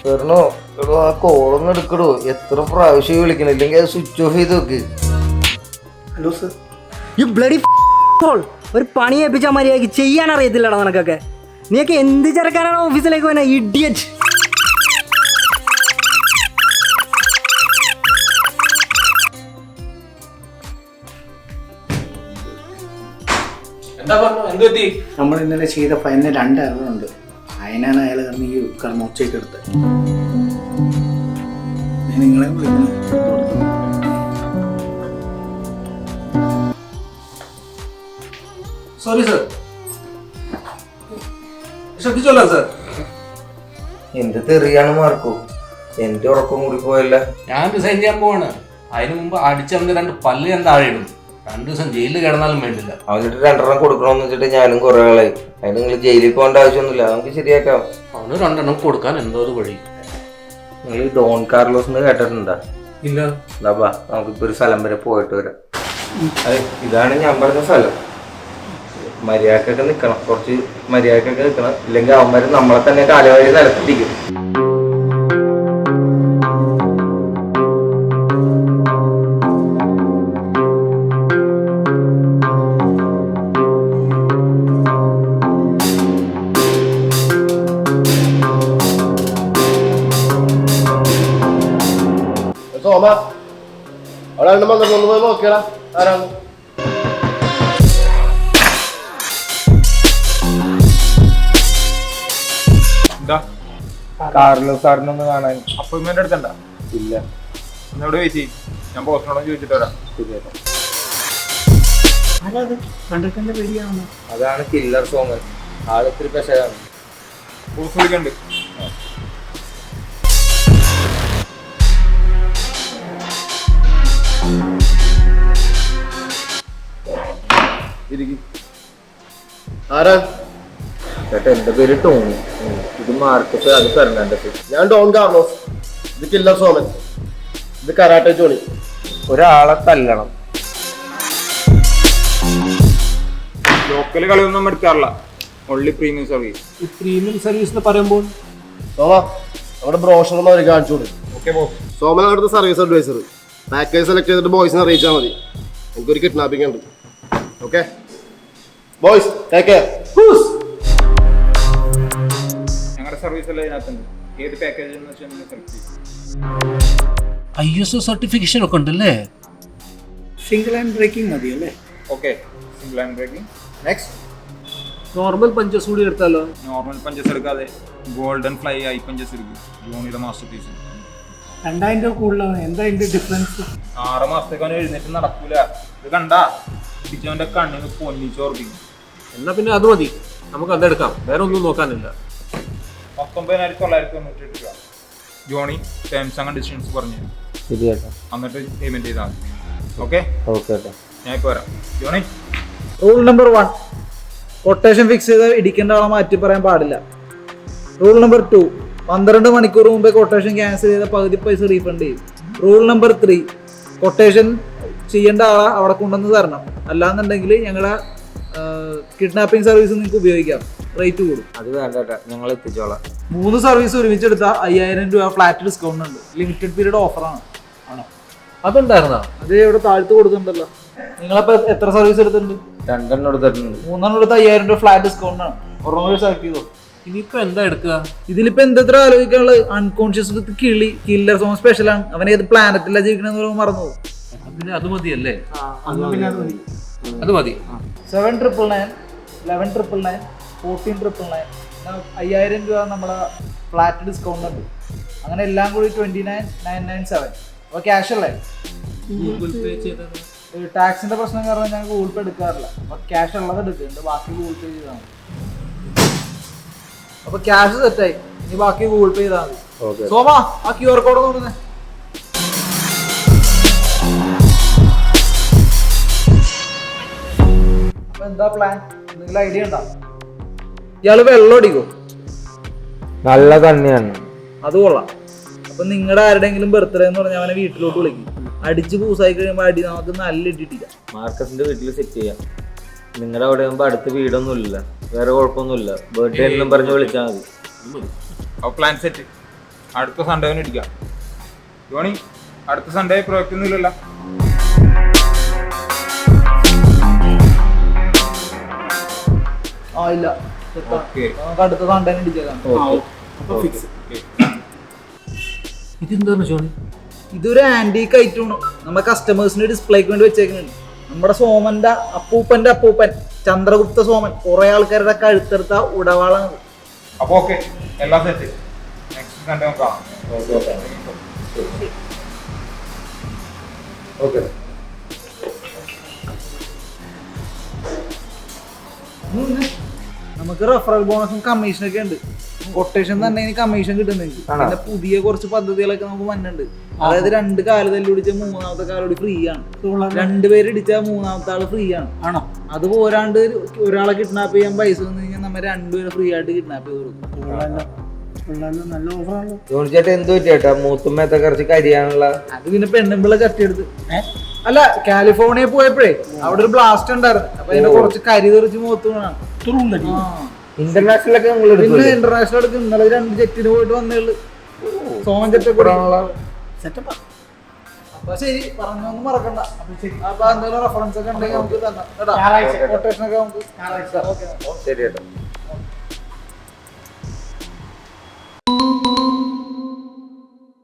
സോമേട്ടനോ എടോ ആ കോളൊന്നും എടുക്കടോ. എത്ര പ്രാവശ്യം വിളിക്കണം? ഇല്ലെങ്കിൽ അത് സ്വിച്ച് ഓഫ് ചെയ്ത് നോക്ക്. ഹലോ സർ യു ബ്ലഡി ഒരു പണി ഏൽപ്പിച്ചാൽ മര്യാദയ്ക്ക് ചെയ്യാൻ അറിയത്തില്ലടാ നിനക്കൊക്കെ. നീയൊക്കെ എന്ത് ചെറുക്കാനാണ് ഓഫീസിലേക്ക് പോന്നെ ഇഡിയറ്റ് എന്താ പറഞ്ഞു? എന്ത് നമ്മൾ ഇന്നലെ ചെയ്ത ഫൈനിന് രണ്ട് എററുണ്ട് അതിനാണ് അയാൾ കാരണം ഈ കർമ്മോച്ചയൊക്കെ എടുത്ത്. എടുത്തത് ഞാൻ നിങ്ങളെ വിളിക്കുന്നത് സോറി സർ ശ്രദ്ധിച്ചോളാം സർ എന്ത് തെറിയാണ് മാർക്കോ? എന്റെ ഉറക്കം കൂടി പോയല്ല? ഞാൻ റിസൈൻ ചെയ്യാൻ പോവാണ്. അതിനു മുമ്പ് അടിച്ചു രണ്ട് പല്ല് ഞാൻ താഴെ ഇടും. രണ്ടു ദിവസം ജയിലിൽ കിടന്നാലും വേണ്ടില്ല. അവനിട്ട് രണ്ടെണ്ണം കൊടുക്കണമെന്ന് വെച്ചിട്ട് ഞാനും കുറെ ആളായി. അതിന് നിങ്ങൾ ജയിലിൽ പോകേണ്ട ആവശ്യമൊന്നുമില്ല. നമുക്ക് ശരിയാക്കാം. അവന് രണ്ടെണ്ണം കൊടുക്കാൻ എന്തോ ഒരു വഴി. നിങ്ങൾ ഡോൺ കാർലോസ് എന്ന് കേട്ടിട്ടുണ്ടോ? ഇല്ല. എന്താപ്പാ നമുക്കിപ്പോ ഒരു സ്ഥലം വരെ പോയിട്ട് വരാം. അതെ ഇതാണ് ഞാൻ പറഞ്ഞ സ്ഥലം. മര്യാദക്കൊക്കെ നിൽക്കണം കുറച്ച് മര്യാദക്കൊക്കെ നിൽക്കണം ഇല്ലെങ്കിൽ അവന്മാര് നമ്മളെ തന്നെ കാലവരി നിലത്തിരിക്കും സോമ അവിടെ രണ്ട് മന്ത്രം ഒന്ന് പോയി നോക്കിയടാ. ആരാണ്? കാർലോസ് സാറിനൊന്ന് കാണാൻ. അപ്പോയിന്റ്മെന്റ് എടുക്കണ്ട? ഇല്ല. എന്നോട് വെയിറ്റ് ചെയ്യും. ഞാൻ ബോസിനോടും ചോദിച്ചിട്ട് വരാം. ശരിയാക്കാം അതാണ് കില്ലർ സോമൻ ആളിത്തിരി പെശകാണ് ബോസ് വിളിക്കണ്ട്. ഇരിക്കും. ആരാ? ചേട്ടാ എന്റെ പേര് ടോണി. ഇത് മാർക്കറ്റ് അത് ഫെർണാണ്ടസ്. ഞാൻ ഡോൺ കാർലോസ്. ഇത് കില്ലർ സോമൻ. ഇത് കരാട്ടെ ജോണി. ഒരാളെ തല്ലണം. ലോക്കൽ കളിയൊന്നും എടുക്കാറില്ല. ഓൺലി പ്രീമിയം സർവീസ് ഈ പ്രീമിയം സർവീസ് എന്ന് പറയുമ്പോൾ? സോമ നമ്മുടെ ബ്രോഷർ ഒന്ന് അവർ കാണിച്ചു കൊടുക്കും ഓക്കെ ബോസ് സോമൻ അവിടുത്തെ സർവീസ് അഡ്വൈസർ പാക്കേജ് സെലക്ട് ചെയ്തിട്ട് ബോയ്സിനെ അറിയിച്ചാൽ മതി. എനിക്കൊരു കിഡ്നാപ്പിംഗ് ഉണ്ട്. ഓക്കെ ബോയ്സ് ടേക്ക് കെയർ ഞങ്ങളുടെ സർവീസ് എല്ലാം ഇതിനകത്തുണ്ട്. ഏത് പാക്കേജ് എന്ന് വെച്ചാൽ നിങ്ങൾ സെലക്ട് ചെയ്യും. ഐ എസ് ഒ സർട്ടിഫിക്കേഷൻ ഒക്കെ ഉണ്ടല്ലേ? സിംഗിൾ ആൻഡ് ബ്രേക്കിംഗ് മതി അല്ലേ okay single and breaking next normal punches കൂടി എടുത്താലോ? നോർമൽ പഞ്ചസ് എടുക്കാതെ ഗോൾഡൻ ഫ്ലൈ ഐ പഞ്ചസ് എടുക്കും. ജോണിയുടെ മാസ്റ്റർ പീസ് രണ്ടായിരം രൂപ കൂടുതലാണ്? എന്താ അതിന്റെ ഡിഫറൻസ് ആറ് മാസത്തേക്ക് അവൻ എഴുന്നേറ്റ് നടക്കൂല. ഇത് കണ്ടാ? പിച്ചവന്റെ കണ്ണിന് പൊന്നിച്ചോർപ്പിക്കും. എന്നാ പിന്നെ അത് മതി. നമുക്ക് അതെടുക്കാം വേറെ ഒന്നും നോക്കാനില്ല. പത്തൊമ്പതിനായിരത്തി തൊള്ളായിരത്തി തൊണ്ണൂറ്റി എട്ട് രൂപ. ജോണി ടേംസ് ആൻഡ് കണ്ടീഷൻസ് പറഞ്ഞു. ശരി ചേട്ടാ എന്നിട്ട് പേയ്മെന്റ് ചെയ്താൽ മതി. ഓക്കെ ഓക്കെ ചേട്ടാ ഞാൻ ഇപ്പോൾ വരാം. Johnny? Rule number one quotation fix ചെയ്ത് ഇടിക്കേണ്ട ആളെ മാറ്റി പറയാൻ പാടില്ല. റൂൾ നമ്പർ ടു പന്ത്രണ്ട് മണിക്കൂർ മുമ്പേ കൊട്ടേഷൻ ക്യാൻസൽ ചെയ്ത പകുതി പൈസ റീഫണ്ട് ചെയ്യും. റൂൾ നമ്പർ ത്രീ കൊട്ടേഷൻ ചെയ്യേണ്ട ആളെ അവിടെ കൊണ്ടുവന്ന് തരണം. അല്ലാന്നുണ്ടെങ്കിൽ ഞങ്ങളുടെ കിഡ്നാപ്പിംഗ് സർവീസ് നിങ്ങൾക്ക് ഉപയോഗിക്കാം. റേറ്റ് കൂടും. അത് വേണ്ട ഞങ്ങൾ എത്തിച്ചോളാം. മൂന്ന് സർവീസ് ഒരുമിച്ചെടുത്താൽ അയ്യായിരം രൂപ ഫ്ലാറ്റ് ഡിസ്കൗണ്ട് ഉണ്ട്. ലിമിറ്റഡ് പീരീഡ് ഓഫറാണ് ആണോ. അതെന്തായിരുന്നോ? അത് ഇവിടെ താഴ്ത്ത് കൊടുക്കുന്നുണ്ടല്ലോ നിങ്ങളപ്പോ എത്ര സർവീസ് എടുത്തിട്ടുണ്ട്? രണ്ടെണ്ണം എടുത്തിട്ടുണ്ട്. മൂന്നെണ്ണം എടുത്ത് അയ്യായിരം രൂപ ഫ്ലാറ്റ് ഡിസ്കൗണ്ട് ആണ്. ഒരെണ്ണം കൂടി സെലക്ട് ചെയ്തോ? ഇനിയിപ്പോ എന്താ എടുക്കുക? ഇതിലിപ്പോ എന്തത്ര ആലോചിക്കാനുള്ളത്? അൺകോൺഷ്യസ് വിത്ത് കിളി കില്ലർ സോങ് സ്പെഷ്യൽ ആണ്. അവൻ ഏത് പ്ലാനറ്റിലാണ് ജീവിക്കണമെന്ന് പറയുമ്പോൾ മറന്നു പിന്നെ അത് മതിയല്ലേ അത് മതി. Seven triple nine eleven triple nine fourteen triple nine അയ്യായിരം രൂപ നമ്മുടെ ഫ്ലാറ്റ് ഡിസ്കൗണ്ട് ഉണ്ട്. അങ്ങനെ എല്ലാം കൂടി twenty nine nine nine seven അപ്പോൾ ക്യാഷ് അല്ലേ? ഗൂഗിൾ പേ ചെയ്തത്. ടാക്സിന്റെ പ്രശ്നം കാരണം ഞാൻ ഗൂഗിൾ പേ എടുക്കാറില്ല. അപ്പൊ ക്യാഷ് ഉള്ളത് എടുക്കുന്നുണ്ട് ബാക്കി ഗൂഗിൾ പേ ചെയ്താൽ മതി. അപ്പൊ ക്യാഷ് സെറ്റായി ഇനി ബാക്കി ഗൂഗിൾ പേ ചെയ്താൽ മതി. സോമാ ബാക്കി ആ ക്യു ആർ കോഡ് നോക്കുന്നേ എന്താ പ്ലാൻ എന്തെങ്കിലും ഐഡിയ ഉണ്ടോ? ഇയാൾ വെള്ളം അടിക്കോ. നല്ല തന്നെയാണ്. അത് കൊള്ളാം. അപ്പൊ നിങ്ങളുടെ ആരുടെങ്കിലും ബർത്ത്ഡേ എന്ന് പറഞ്ഞാൽ അവനെ വീട്ടിലോട്ട് വിളിക്കും. അടിച്ച് പൂസായി കഴിയുമ്പോൾ അടി നമുക്ക് നല്ല ഇട്ടിട്ടില്ല. മാർക്കസിന്റെ വീട്ടിൽ സെറ്റ് ചെയ്യാം. നിങ്ങളുടെ അവിടെ ആകുമ്പോൾ അടുത്ത് വീടൊന്നുമില്ല. വേറെ കുഴപ്പമൊന്നുമില്ല. ബർത്ത്ഡേ എല്ലാം പറഞ്ഞ് വിളിച്ചാൽ മതി. പ്ലാൻ സെറ്റ് അടുത്ത സൺഡേ ഇടിക്കാം. ജോണി അടുത്ത സൺഡേ പ്രോജക്റ്റ് ഒന്നും ആ ഇല്ല. ഓക്കെ നമുക്ക് അടുത്ത സൺഡേ ഇടിച്ചേക്കാം ഇതെന്താണ് ഷോണി ഇതൊരു ആന്റീക്ക് ഐറ്റമാണ് നമ്മുടെ കസ്റ്റമേഴ്സിന് ഡിസ്പ്ലേക്ക് വേണ്ടി വെച്ചേക്കുന്നുണ്ട് നമ്മുടെ സോമന്റെ അപ്പൂപ്പന്റെ അപ്പൂപ്പൻ ചന്ദ്രഗുപ്ത സോമൻ കുറെ ആൾക്കാരുടെ കഴുത്തെടുത്ത ഉടവാളാണ് അപ്പൊ ഓക്കെ എല്ലാം സെറ്റ് നെക്സ്റ്റ് സൺഡേ നോക്കാം. ഓക്കെ നമുക്ക് റെഫറൽ ബോണസും കമ്മീഷനൊക്കെ ഉണ്ട്. കൊട്ടേഷൻ തന്നെ കമ്മീഷൻ കിട്ടുന്നുണ്ട് പിന്നെ പുതിയ കുറച്ച് പദ്ധതികളൊക്കെ നമുക്ക് വന്നിട്ടുണ്ട്. അതായത് രണ്ട് കാല തല്ലിടിച്ച മൂന്നാമത്തെ കാലോടി ഫ്രീ ആണ് രണ്ടുപേര് ഇടിച്ച മൂന്നാമത്തെ ആൾ ഫ്രീ ആണ്? ആണോ അത് പോരാണ്ട് ഒരാളെ കിഡ്നാപ്പ് ചെയ്യാൻ പൈസ വന്നു കഴിഞ്ഞാൽ നമ്മൾ രണ്ടുപേരെ ഫ്രീ ആയിട്ട് കിഡ്നാപ്പ് ചെയ്ത് കൊടുക്കും. എന്ത് പറ്റിയേട്ടാ മൂത്തുമ്മത്തെ കുറച്ച് കരിയാനുള്ള? അത് പിന്നെ പെണ്ണുമ്പിള്ള ചട്ടിയെടുത്ത് അല്ല കാലിഫോർണിയ പോയപ്പോഴേ അവിടെ ഒരു ബ്ലാസ്റ്റ് ഉണ്ടായിരുന്നു. അപ്പൊ അതിന്റെ കുറച്ച് കരി തെറിച്ച് മുഖത്ത് ആ. ഇന്റർനാഷണൽ ഒക്കെ നിങ്ങൾ പിന്നെ ഇന്റർനാഷണൽ എടുത്ത് ഇന്നലെ രണ്ട് ജെറ്റിന് പോയിട്ട് വന്നേ ഉള്ളു. സോമൻ ജെറ്റ് സെറ്റപ്പാ അപ്പൊ ശരി പറഞ്ഞൊന്നും മറക്കണ്ട. അപ്പൊ എന്തെങ്കിലും റെഫറൻസ് ഒക്കെ ഉണ്ടെങ്കിൽ നമുക്ക് തന്നെ കേട്ടോ. കൊട്ടേഷൻ ഒക്കെ നമുക്ക് ശരി ചേട്ടാ